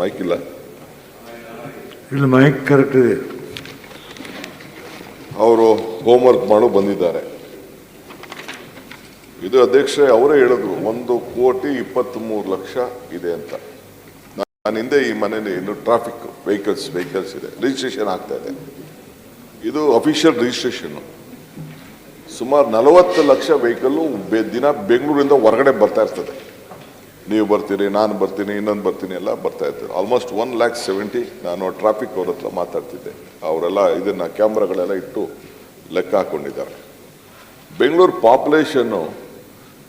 Mic ಇಲ್ಲ. ಇಲ್ಲಿ mic correct ಇದೆ. ಅವರು ಹೋಮ್ವರ್ಕ್ ಮಾಡೋ ಬಂದಿದ್ದಾರೆ. ಇದು ಅಧ್ಯಕ್ಷ ಅವರೇ ಹೇಳಿದ್ರು ಒಂದು ಕೋಟಿ ಇಪ್ಪತ್ತ್ಮೂರು ಲಕ್ಷ ಇದೆ ಅಂತ. ನಾನು ಹಿಂದೆ ಈ ಮನೇಲಿ ಇನ್ನು ಟ್ರಾಫಿಕ್ ವೆಹಿಕಲ್ಸ್ ವೆಹಿಕಲ್ಸ್ ಇದೆ. ರಿಜಿಸ್ಟ್ರೇಷನ್ ಆಗ್ತಾ ಇದೆ. ಇದು ಅಫಿಷಿಯಲ್ ರಿಜಿಸ್ಟ್ರೇಷನ್ ಸುಮಾರು ನಲವತ್ತು ಲಕ್ಷ ವೆಹಿಕಲ್ಲು ದಿನ ಬೆಂಗಳೂರಿಂದ ಹೊರಗಡೆ ಬರ್ತಾ ಇರ್ತದೆ. ನೀವು ಬರ್ತೀರಿ, ನಾನು ಬರ್ತೀನಿ, ಇನ್ನೊಂದು ಬರ್ತೀನಿ, ಎಲ್ಲ ಬರ್ತಾ ಇರ್ತೀವಿ ಆಲ್ಮೋಸ್ಟ್ ಒನ್ ಲ್ಯಾಕ್ ಸೆವೆಂಟಿ ನಾನು ಟ್ರಾಫಿಕ್ ಅವ್ರ ಹತ್ರ ಮಾತಾಡ್ತಿದ್ದೆ. ಅವರೆಲ್ಲ ಇದನ್ನು ಕ್ಯಾಮ್ರಾಗಳೆಲ್ಲ ಇಟ್ಟು ಲೆಕ್ಕ ಹಾಕ್ಕೊಂಡಿದ್ದಾರೆ ಬೆಂಗಳೂರು ಪಾಪ್ಯುಲೇಷನ್ನು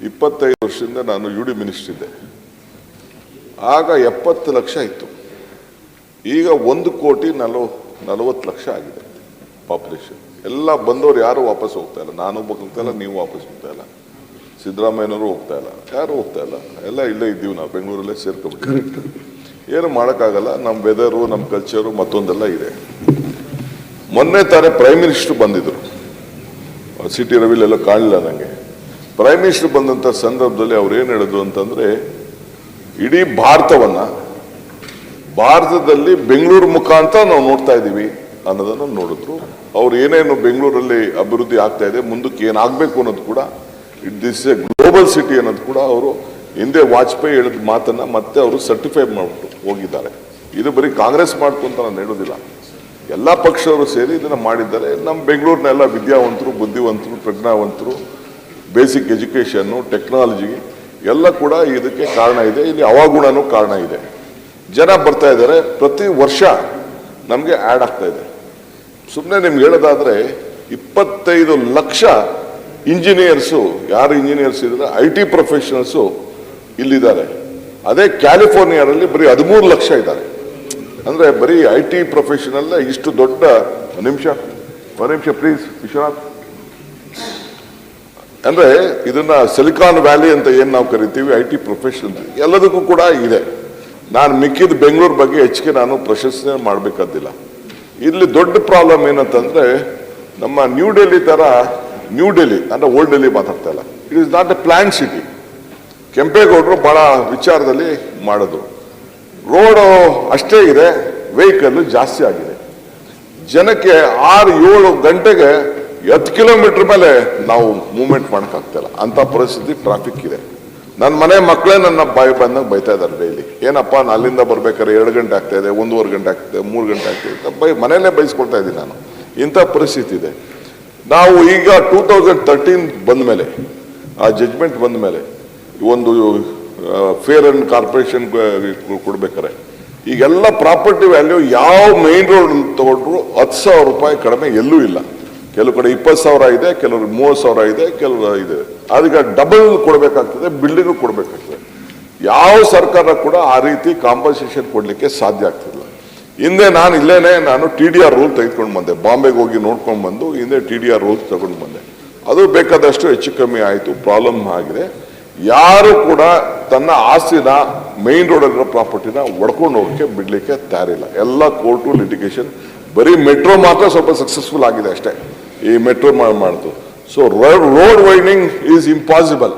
ಇಪ್ಪತ್ತೈದು ವರ್ಷದಿಂದ ನಾನು ಯು ಡಿ ಮಿನಿಸ್ಟರ್ ಇದ್ದೆ ಆಗ ಎಪ್ಪತ್ತು ಲಕ್ಷ ಇತ್ತು. ಈಗ ಒಂದು ಕೋಟಿ ನಲವ, ನಲವತ್ತು ಲಕ್ಷ ಆಗಿದೆ ಪಾಪ್ಯುಲೇಷನ್ ಎಲ್ಲ ಬಂದವರು ಯಾರು ವಾಪಸ್ ಹೋಗ್ತಾ ಇಲ್ಲ? ನಾನು ಹೋಗ್ತಾ ಇಲ್ಲ, ನೀವು ವಾಪಸ್ ಹೋಗ್ತಾ ಇಲ್ಲ. ಸಿದ್ದರಾಮಯ್ಯನವರು ಹೋಗ್ತಾ ಇಲ್ಲ. ಯಾರು ಹೋಗ್ತಾ ಇಲ್ಲ? ಎಲ್ಲ ಇಲ್ಲೇ ಇದ್ದೀವಿ ನಾವು, ಬೆಂಗಳೂರಲ್ಲೇ ಸೇರ್ಕೊಬಿಟ್ಟು ಏನು ಮಾಡೋಕ್ಕಾಗಲ್ಲ, ನಮ್ಮ ವೆದರು ನಮ್ಮ ಕಲ್ಚರು ಮತ್ತೊಂದೆಲ್ಲ ಇದೆ. ಮೊನ್ನೆ ತಾರೆ ಪ್ರೈಮ್ ಮಿನಿಸ್ಟ್ರು ಬಂದಿದ್ದರು ಸಿ ಟಿ ರವಿಲೆಲ್ಲ ಕಾಣಲಿಲ್ಲ ನನಗೆ ಪ್ರೈಮ್ ಮಿನಿಸ್ಟ್ರು ಬಂದಂಥ ಸಂದರ್ಭದಲ್ಲಿ ಅವ್ರು ಏನು ಹೇಳಿದ್ರು ಅಂತಂದರೆ, ಇಡೀ ಭಾರತವನ್ನು, ಭಾರತದಲ್ಲಿ ಬೆಂಗಳೂರು ಮುಖಾಂತರ ನಾವು ನೋಡ್ತಾ ಇದ್ದೀವಿ ಅನ್ನೋದನ್ನು ನೋಡಿದ್ರು. ಅವ್ರು ಏನೇನು ಬೆಂಗಳೂರಲ್ಲಿ ಅಭಿವೃದ್ಧಿ ಆಗ್ತಾ ಇದೆ, ಮುಂದಕ್ಕೆ ಏನಾಗಬೇಕು ಅನ್ನೋದು ಕೂಡ it this a global city ಅನ್ನೋದು ಕೂಡ ಅವರು ಹಿಂದೆ ವಾಜಪೇಯಿ ಹೇಳಿದ ಮಾತನ್ನ ಮತ್ತೆ ಅವರು ಸರ್ಟಿಫೈ ಮಾಡಿಬಿಟ್ಟು ಹೋಗಿದ್ದಾರೆ. ಇದು ಬರೀ ಕಾಂಗ್ರೆಸ್ ಮಾಡ್ಕೊಂತ ನಾನು ಹೇಳೋದಿಲ್ಲ. ಎಲ್ಲ ಪಕ್ಷವರು ಸೇರಿ ಇದನ್ನ ಮಾಡಿದ್ದಾರೆ. ನಮ್ಮ ಬೆಂಗಳೂರಿನೆಲ್ಲ ವಿದ್ಯಾವಂತರು, ಬುದ್ಧಿವಂತರು, ಪ್ರಜ್ಞಾವಂತರು ಬೇಸಿಕ್ ಎಜುಕೇಷನ್ನು ಟೆಕ್ನಾಲಜಿ ಎಲ್ಲ ಕೂಡ ಇದಕ್ಕೆ ಕಾರಣ ಇದೆ. ಇಲ್ಲಿ ಅವಗುಣನೂ ಕಾರಣ ಇದೆ. ಜನ ಬರ್ತಾ ಇದ್ದಾರೆ. ಪ್ರತಿ ವರ್ಷ ನಮಗೆ ಆ್ಯಡ್ ಆಗ್ತಾ ಇದೆ. ಸುಮ್ಮನೆ ನಿಮ್ಗೆ ಹೇಳೋದಾದ್ರೆ ಇಪ್ಪತ್ತೈದು ಲಕ್ಷ ಇಂಜಿನಿಯರ್ಸು, ಯಾರು ಇಂಜಿನಿಯರ್ಸ್ ಇದ್ದಾರೆ ಐ ಟಿ ಪ್ರೊಫೆಷನಲ್ಸು ಇಲ್ಲಿದ್ದಾರೆ. ಅದೇ ಕ್ಯಾಲಿಫೋರ್ನಿಯಾದಲ್ಲಿ ಬರೀ ಹದಿಮೂರು ಲಕ್ಷ ಇದ್ದಾರೆ. ಅಂದರೆ ಬರೀ ಐ ಟಿ ಪ್ರೊಫೆಷನಲ್ಲೇ ಇಷ್ಟು ದೊಡ್ಡ ಒಂದು ನಿಮಿಷ ಒಂದು ನಿಮಿಷ ಪ್ಲೀಸ್ ವಿಶ್ವನಾಥ್. ಅಂದರೆ ಇದನ್ನು ಸಿಲಿಕಾನ್ ವ್ಯಾಲಿ ಅಂತ ಏನು ನಾವು ಕರಿತೀವಿ? ಐ ಟಿ ಪ್ರೊಫೆಷನ್ ಎಲ್ಲದಕ್ಕೂ ಕೂಡ ಇದೆ. ನಾನು ಮಿಕ್ಕಿದ ಬೆಂಗಳೂರು ಬಗ್ಗೆ ಹೆಚ್ಚಿಗೆ ನಾನು ಪ್ರಶಸ್ತಿ ಮಾಡಬೇಕಾದಿಲ್ಲ. ಇಲ್ಲಿ ದೊಡ್ಡ ಪ್ರಾಬ್ಲಮ್ ಏನಂತಂದರೆ, ನಮ್ಮ ನ್ಯೂ ಡೆಲ್ಲಿ ತರ ನ್ಯೂ ಡೆಲ್ಲಿ ಅಂದರೆ ಓಲ್ಡ್ ಡೆಲ್ಲಿ ಮಾತಾಡ್ತಾ ಇಲ್ಲ. It is not a plan city ಕೆಂಪೇಗೌಡರು ಬಹಳ ವಿಚಾರದಲ್ಲಿ ಮಾಡೋದು ರೋಡು ಅಷ್ಟೇ ಇದೆ ವೆಹಿಕಲ್ ಜಾಸ್ತಿ ಆಗಿದೆ. ಜನಕ್ಕೆ ಆರು ಏಳು ಗಂಟೆಗೆ ಹತ್ತು ಕಿಲೋಮೀಟರ್ ಮೇಲೆ ನಾವು ಮೂವ್ಮೆಂಟ್ ಮಾಡೋಕ್ಕಾಗ್ತಿಲ್ಲ ಅಂತ ಪರಿಸ್ಥಿತಿ ಟ್ರಾಫಿಕ್ ಇದೆ. ನನ್ನ ಮನೆ ಮಕ್ಕಳೇ ನನ್ನ ಬಾಯಿ ಬಂದಾಗ ಬೈತಾ ಇದ್ದಾರೆ ಡೈಲಿ ಏನಪ್ಪ, ನಾನು ಅಲ್ಲಿಂದ ಬರ್ಬೇಕಾದ್ರೆ ಎರಡು ಗಂಟೆ ಆಗ್ತಾ ಇದೆ, ಒಂದೂವರೆ ಗಂಟೆ ಆಗ್ತದೆ ಮೂರು ಗಂಟೆ ಆಗ್ತದೆ ಬೈ ಮನೆಯಲ್ಲೇ ಬೈಸ್ಕೊಳ್ತಾ ಇದ್ದೀನಿ ನಾನು. ಇಂಥ ಪರಿಸ್ಥಿತಿ ಇದೆ. ನಾವು ಈಗ ಟೂ ತೌಸಂಡ್ ತರ್ಟೀನ್ ಬಂದ ಮೇಲೆ, ಆ ಜಜ್ಮೆಂಟ್ ಬಂದ ಮೇಲೆ ಒಂದು ಫೇರ್ ಅಂಡ್ ಕಾರ್ಪೊರೇಷನ್ ಕೊಡ್ಬೇಕಾರೆ ಈಗೆಲ್ಲ ಪ್ರಾಪರ್ಟಿ ವ್ಯಾಲ್ಯೂ ಯಾವ ಮೇನ್ ರೋಡ್ ತಗೊಂಡ್ರು ಹತ್ತು ಸಾವಿರ ರೂಪಾಯಿ ಕಡಿಮೆ ಎಲ್ಲೂ ಇಲ್ಲ. ಕೆಲವು ಕಡೆ ಇಪ್ಪತ್ತು ಸಾವಿರ ಇದೆ ಕೆಲವರು ಮೂವತ್ತು ಸಾವಿರ ಇದೆ ಕೆಲವು ಇದೆ. ಅದಕ್ಕೆ ಡಬಲ್ ಕೊಡಬೇಕಾಗ್ತದೆ ಬಿಲ್ಡಿಂಗು ಕೊಡಬೇಕಾಗ್ತದೆ. ಯಾವ ಸರ್ಕಾರ ಕೂಡ ಆ ರೀತಿ ಕಾಂಪನ್ಸೇಷನ್ ಕೊಡಲಿಕ್ಕೆ ಸಾಧ್ಯ ಆಗ್ತಿಲ್ಲ. ಹಿಂದೆ ನಾನು ಇಲ್ಲೇನೆ, ನಾನು ಟಿ ಡಿ ಆರ್ ರೂಲ್ ತೆಗೆದುಕೊಂಡು ಬಂದೆ. ಬಾಂಬೆಗೆ ಹೋಗಿ ನೋಡ್ಕೊಂಡು ಬಂದು ಹಿಂದೆ ಟಿ ಡಿ ಆರ್ ರೂಲ್ ತಗೊಂಡು ಬಂದೆ. ಅದು ಬೇಕಾದಷ್ಟು ಹೆಚ್ಚು ಕಮ್ಮಿ ಆಯಿತು ಪ್ರಾಬ್ಲಮ್ ಆಗಿದೆ. ಯಾರು ಕೂಡ ತನ್ನ ಆಸ್ತಿನ ಮೈನ್ ರೋಡಲ್ಲಿರೋ ಪ್ರಾಪರ್ಟಿನ ಒಡ್ಕೊಂಡು ಹೋಗೋಕ್ಕೆ, ಬಿಡಲಿಕ್ಕೆ ತಯಾರಿಲ್ಲ ಎಲ್ಲ ಕೋರ್ಟು ಲಿಟಿಗೇಷನ್ ಬರೀ ಮೆಟ್ರೋ ಮಾತ್ರ ಸ್ವಲ್ಪ ಸಕ್ಸಸ್ಫುಲ್ ಆಗಿದೆ ಅಷ್ಟೇ, ಈ ಮೆಟ್ರೋ ಮಾಡಿತು so road widening is impossible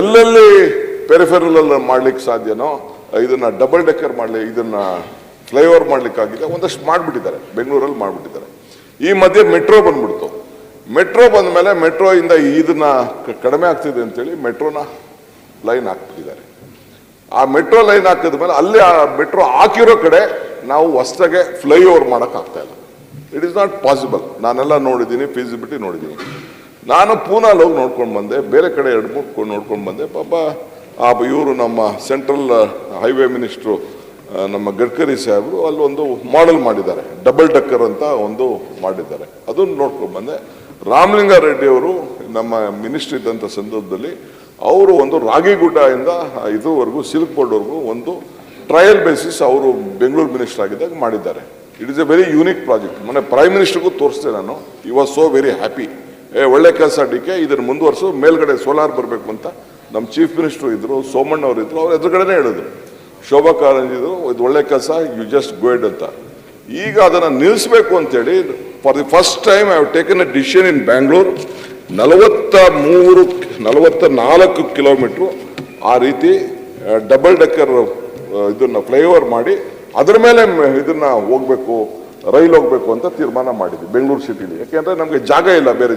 ಎಲ್ಲೆಲ್ಲಿ ಪೆರಿಫೆರಲ್ ಮಾಡ್ಲಿಕ್ಕೆ ಸಾಧ್ಯನೋ, ಇದನ್ನ ಡಬಲ್ ಡೆಕ್ಕರ್ ಮಾಡಲಿ, ಇದನ್ನ ಫ್ಲೈಓವರ್ ಮಾಡ್ಲಿಕ್ಕಾಗಿಲ್ಲ, ಒಂದಷ್ಟು ಮಾಡಿಬಿಟ್ಟಿದ್ದಾರೆ, ಬೆಂಗಳೂರಲ್ಲಿ ಮಾಡಿಬಿಟ್ಟಿದ್ದಾರೆ. ಈ ಮಧ್ಯೆ ಮೆಟ್ರೋ ಬಂದ್ಬಿಡ್ತು. ಮೆಟ್ರೋ ಬಂದ ಮೇಲೆ ಮೆಟ್ರೋ ಇಂದ ಇದನ್ನ ಕಡಿಮೆ ಆಗ್ತಿದೆ ಅಂತೇಳಿ ಮೆಟ್ರೋನ ಲೈನ್ ಹಾಕ್ಬಿಟ್ಟಿದ್ದಾರೆ. ಆ ಮೆಟ್ರೋ ಲೈನ್ ಹಾಕಿದ ಮೇಲೆ ಅಲ್ಲಿ ಆ ಮೆಟ್ರೋ ಹಾಕಿರೋ ಕಡೆ ನಾವು ಹೊಸದಾಗೆ ಫ್ಲೈಓವರ್ ಮಾಡಕ್ ಆಗ್ತಾ ಇಲ್ಲ. ಇಟ್ ಇಸ್ ನಾಟ್ ಪಾಸಿಬಲ್ ನಾನೆಲ್ಲ ನೋಡಿದ್ದೀನಿ ಫೀಸಿಬಿಲಿಟಿ ನೋಡಿದ್ದೀನಿ. ನಾನು ಪೂನಾಲ್ ಹೋಗಿ ನೋಡ್ಕೊಂಡು ಬಂದೆ, ಬೇರೆ ಕಡೆ ಎರಡು ಮೂರು ನೋಡ್ಕೊಂಡು ಬಂದೆ. ಪಾಪ, ಆ, ಇವರು ನಮ್ಮ ಸೆಂಟ್ರಲ್ ಹೈವೇ ಮಿನಿಸ್ಟ್ರು ನಮ್ಮ ಗಡ್ಕರಿ ಸಾಹೇಬರು ಅಲ್ಲೊಂದು ಮಾಡೆಲ್ ಮಾಡಿದ್ದಾರೆ. ಡಬಲ್ ಡಕ್ಕರ್ ಅಂತ ಒಂದು ಮಾಡಿದ್ದಾರೆ. ಅದನ್ನು ನೋಡ್ಕೊಂಡು ಬಂದೆ. ರಾಮಲಿಂಗಾರೆಡ್ಡಿಯವರು ನಮ್ಮ ಮಿನಿಸ್ಟ್ರಿ ಇದ್ದಂಥ ಸಂದರ್ಭದಲ್ಲಿ ಅವರು ಒಂದು ರಾಗಿಗುಡ್ಡ ಇಂದ ಇದುವರೆಗೂ ಸಿಲ್ಕ್ ಬೋರ್ಡ್ವರೆಗೂ ಒಂದು ಟ್ರಯಲ್ ಬೇಸಿಸ್ ಅವರು ಬೆಂಗಳೂರು ಮಿನಿಸ್ಟರ್ ಆಗಿದ್ದಾಗ ಮಾಡಿದ್ದಾರೆ. It is a very unique project ಮೊನ್ನೆ ಪ್ರೈಮ್ ಮಿನಿಸ್ಟರ್ಗೂ ತೋರಿಸ್ದೆ ನಾನು. You was so very happy ಏ, ಒಳ್ಳೆ ಕೆಲಸ ಡಿಕೆ ಇದನ್ನು ಮುಂದುವರ್ಸು, ಮೇಲ್ಗಡೆ ಸೋಲಾರ್ ಬರಬೇಕು ಅಂತ ನಮ್ಮ ಚೀಫ್ ಮಿನಿಸ್ಟರ್ ಇದ್ದರು ಸೋಮಣ್ಣ ಅವರು ಇದ್ರು ಅವ್ರು ಎದುರುಗಡೆನೇ ಹೇಳಿದ್ರು. ಶೋಭಾ ಕಾರಂಜಿದು, ಇದು ಒಳ್ಳೆ ಕೆಲಸ ಯು ಜಸ್ಟ್ ಗೋಯ್ಡ್ ಅಂತ. ಈಗ ಅದನ್ನು ನಿಲ್ಲಿಸಬೇಕು ಅಂತೇಳಿ for the first time I have taken a decision in Bangalore ನಲವತ್ತ ಮೂರು ನಲವತ್ತ ನಾಲ್ಕು ಕಿಲೋಮೀಟ್ರು ಆ ರೀತಿ ಡಬಲ್ ಡೆಕ್ಕರ್ ಇದನ್ನು ಫ್ಲೈಓವರ್ ಮಾಡಿ, ಅದರ ಮೇಲೆ ಇದನ್ನು ಹೋಗ್ಬೇಕು, ರೈಲ್ ಹೋಗಬೇಕು ಅಂತ ತೀರ್ಮಾನ ಮಾಡಿದ್ವಿ ಬೆಂಗಳೂರು ಸಿಟಿಲಿ ಯಾಕೆಂದರೆ ನಮಗೆ ಜಾಗ ಇಲ್ಲ ಬೇರೆ